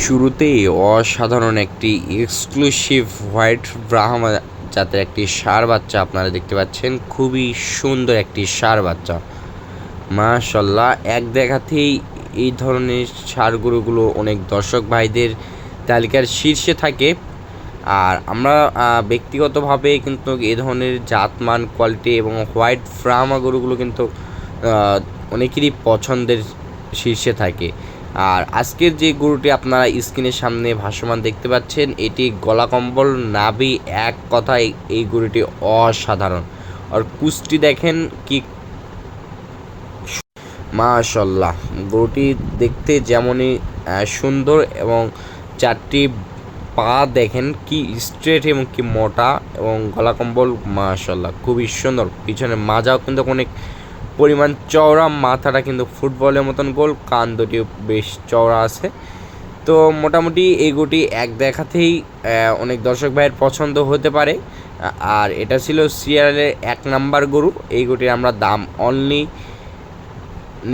শুরুতেই অসাধারণ একটি এক্সক্লুসিভ হোয়াইট ব্রাহ্মা জাতের একটি ষাঁড় বাচ্চা আপনারা দেখতে পাচ্ছেন। খুবই সুন্দর একটি ষাঁড় বাচ্চা। মাশাল্লাহ এক দেখাতেই এই ধরনের ষাঁড় গরুগুলো অনেক দর্শক ভাইদের তালিকার শীর্ষে থাকে। আর আমরা ব্যক্তিগতভাবে কিন্তু এ ধরনের জাতমান কোয়ালিটি এবং হোয়াইট ফ্রামা গরুগুলো কিন্তু অনেকেরই পছন্দের শীর্ষে থাকে। আর আজকের যে গরুটি আপনারা স্ক্রিনের সামনে ভাসমান দেখতে পাচ্ছেন, এটি গলা কম্বল নাভি এক কথায় এই গরুটি অসাধারণ। আর কুষ্টি দেখেন কি মাশাল্লাহ গরুটি দেখতে যেমনই সুন্দর এবং চারটি পা দেখেন কি স্ট্রেট এবং কি মোটা এবং গলা কম্বল মাশাল্লাহ খুবই সুন্দর। পিছনে মাজাও কিন্তু অনেক পরিমাণ চওড়া, মাথাটা কিন্তু ফুটবলের মতন গোল, কান দুটিও বেশ চওড়া আছে। তো মোটামুটি এই গরুটি এক দেখাতেই অনেক দর্শক ভাইয়ের পছন্দ হতে পারে। আর এটা ছিল সিরিয়ালের এক নাম্বার গরু। এই গরুটির আমরা দাম অনলি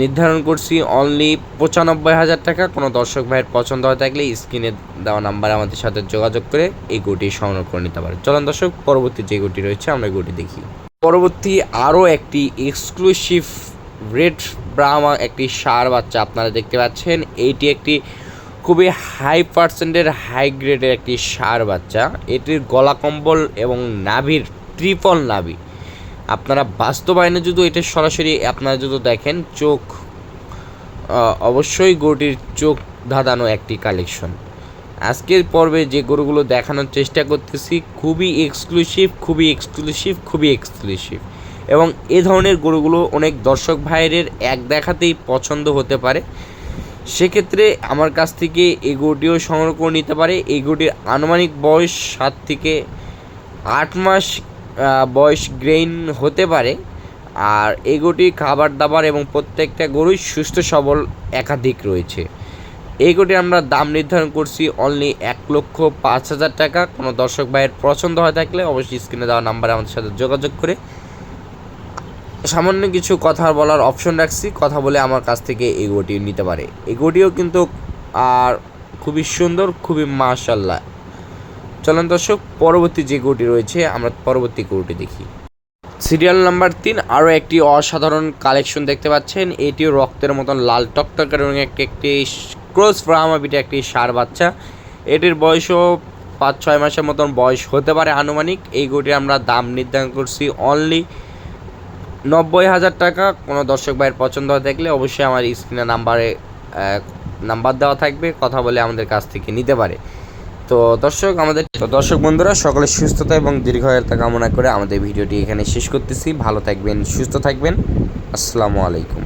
নির্ধারণ করছি অনলি পঁচানব্বই হাজার টাকা। কোনো দর্শক ভাইয়ের পছন্দ হয়ে থাকলে স্ক্রিনে দেওয়া নাম্বারে আমাদের সাথে যোগাযোগ করে এই গুটি সংগ্রহ করে নিতে পারে চলুন দর্শক, পরবর্তী যে গুটি রয়েছে, আমরা এই গুটি দেখি। পরবর্তী আরও একটি এক্সক্লুসিভ রেড ব্রাহ্মা একটি সার বাচ্চা আপনারা দেখতে পাচ্ছেন। এইটি একটি খুবই হাই পার্সেন্টের হাই গ্রেডের একটি সার বাচ্চা। এটির গলা কম্বল এবং নাভির ট্রিপল নাভি। আপনারা বাস্তবায়নে যদি এটা সরাসরি আপনারা যদি দেখেন, চোখ অবশ্যই গরুটির চোখ ধাঁধানো একটি কালেকশন আজকের পর্বে যে গরুগুলো দেখানোর চেষ্টা করতেছি, খুবই এক্সক্লুসিভ খুবই এক্সক্লুসিভ খুবই এক্সক্লুসিভ এবং এ ধরনের গরুগুলো অনেক দর্শক ভাইয়ের এক দেখাতেই পছন্দ হতে পারে। সেক্ষেত্রে আমার কাছ থেকে এই গরুটিও সংগ্রহ করে নিতে পারে। এই গরুটির আনুমানিক বয়স সাত থেকে আট মাস বয়স গ্রেইন হতে পারে। আর এই গরুটির খাবার দাবার এবং প্রত্যেকটা গরুই সুস্থ, সবল, একাধিক রয়েছে। এই আমরা দাম নির্ধারণ করছি অনলি এক লক্ষ পাঁচ হাজার টাকা। কোনো দর্শক ভাইয়ের পছন্দ হয়ে থাকলে অবশ্যই স্ক্রিনে দেওয়া নাম্বারে আমাদের সাথে যোগাযোগ করে সামান্য কিছু কথা বলার অপশন রাখছি, কথা বলে আমার কাছ থেকে এই গরুটি নিতে পারে। এই গরুটিও কিন্তু আর খুবই সুন্দর, খুবই মাশাল্লাহ। চলুন দর্শক, পরবর্তী যে গরুটি রয়েছে, আমরা পরবর্তী গরুটি দেখি। সিরিয়াল নাম্বার তিন, আরও একটি অসাধারণ কালেকশন দেখতে পাচ্ছেন। এটিও রক্তের মতন লাল টকটকের এবং একটি ক্রস ফ্রামাবিটে একটি সার বাচ্চা। এটির বয়সও পাঁচ, ছয় মাসের মতন বয়স হতে পারে আনুমানিক। এই গরুটির আমরা দাম নির্ধারণ করছি অনলি নব্বই হাজার টাকা। কোনো দর্শক ভাইয়ের পছন্দ হয়ে থাকলে অবশ্যই আমার স্ক্রিনে নাম্বারে নাম্বার দেওয়া থাকবে, কথা বলে আমাদের কাছ থেকে নিতে পারে। তো দর্শক, আমাদের তো দর্শক বন্ধুরা সকলের সুস্থতা এবং দীর্ঘায়তা কামনা করে আমাদের ভিডিওটি এখানে শেষ করতেছি। ভালো থাকবেন, সুস্থ থাকবেন। আসসালামু আলাইকুম।